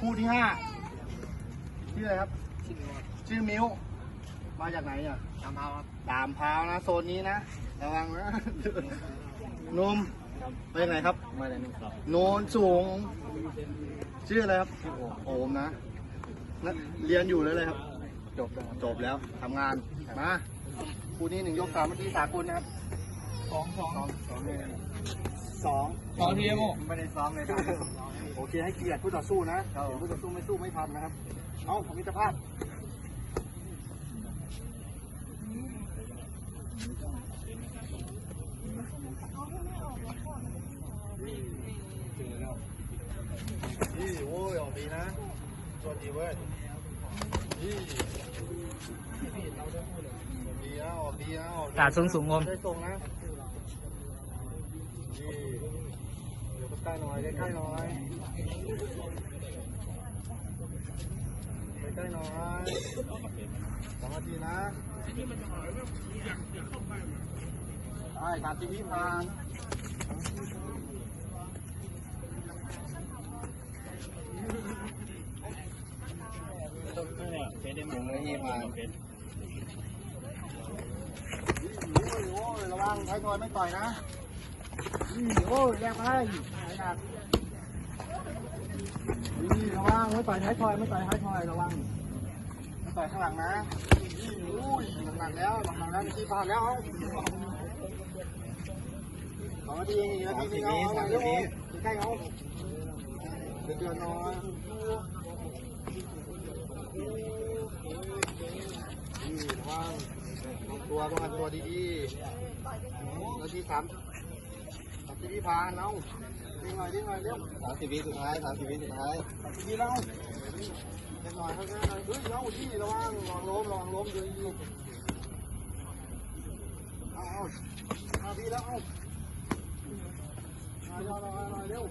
คู่ที่ห้าชื่ออะไรครับ ชื่อมิวมาจากไหนอะตามเท้าครับตามพร้าวนะ โซนนี้นะระวังนะนมไปยังไงครับ มาแต่นุ่มครับโนนสูง ชื่ออะไรครับชื่อโอมโอมนะนักเรียนอยู่เลยเลยครับจบแล้วครับจบแล้วทำงานมาคู่นี้หนึ่งยกสามเมื่อกี้สากลนะครับสองสองสองเลย สองสองทีเอ็มโอไม่ได้ซ้อมเลยครับโอเคให้เกียรติผู้ต่อสู้นะเดี๋ยวผู้ต่อสู้ไม่สู้ไม่ทำนะครับเอามิตรภาพนี่โอ้ยออกดีนะสวัสดีเว้ยนี่ดีนะออกดีนะออกดีกาดสูงสูงงมได้ตรงนะนี่เดี๋ยว ใกล้หน่อยใกล้หน่อยใกล้หน่อยสองนาทีนะได้สามสิบวิผ่านถึงไม่ยี่มาโอ้ยโอ้ยระวังท้ายทอยไม่ต่อยนะ โอ้ยแยกไปนี่ระวังไม่ต่อยท้ายทอยไม่ต่อยท้ายทอยระวังไม่ต่อยข้างหลังนะนี่โอ้ยหนักแล้วหนักแล้วที่ผ่านแล้วเอาสองนาทีเองอีกนาทีนึงเอาเร็วใกล้เอาเดือดๆหน่อยนี่ระวังลงตัวป้องกันตัวดีๆนาทีสาม สามสิบวิพานเอาดิ้งหน่อยดิ้งหน่อยเร็วสามสิบวิสุดท้ายสามสิบวิสุดท้ายสามสิบวิแล้วเล็กหน่อยเท่านั้นเฮ้ยเอาที่ระวังระวังล้มระวังล้มดูดีเอาเอาเอาพี่แล้วเอาเอาเอาเอาเอาเร็ว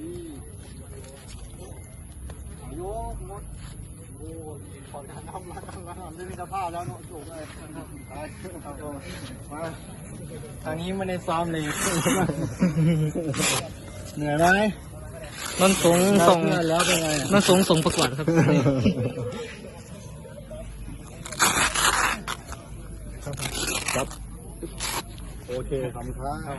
นี่โยกหมดโอ้ย ขอการทำมาทำมาทำได้มีสภาพแล้วเนาะสูงเลยไปเอาตัวมาทางนี้ไม่ได้ซ้อมเลย เหนื่อยไหมนนสูงส่งเหนื่อยแล้วเป็นไงนนสูงส่งประกวดครับครับ โอเคขอบคุณครับ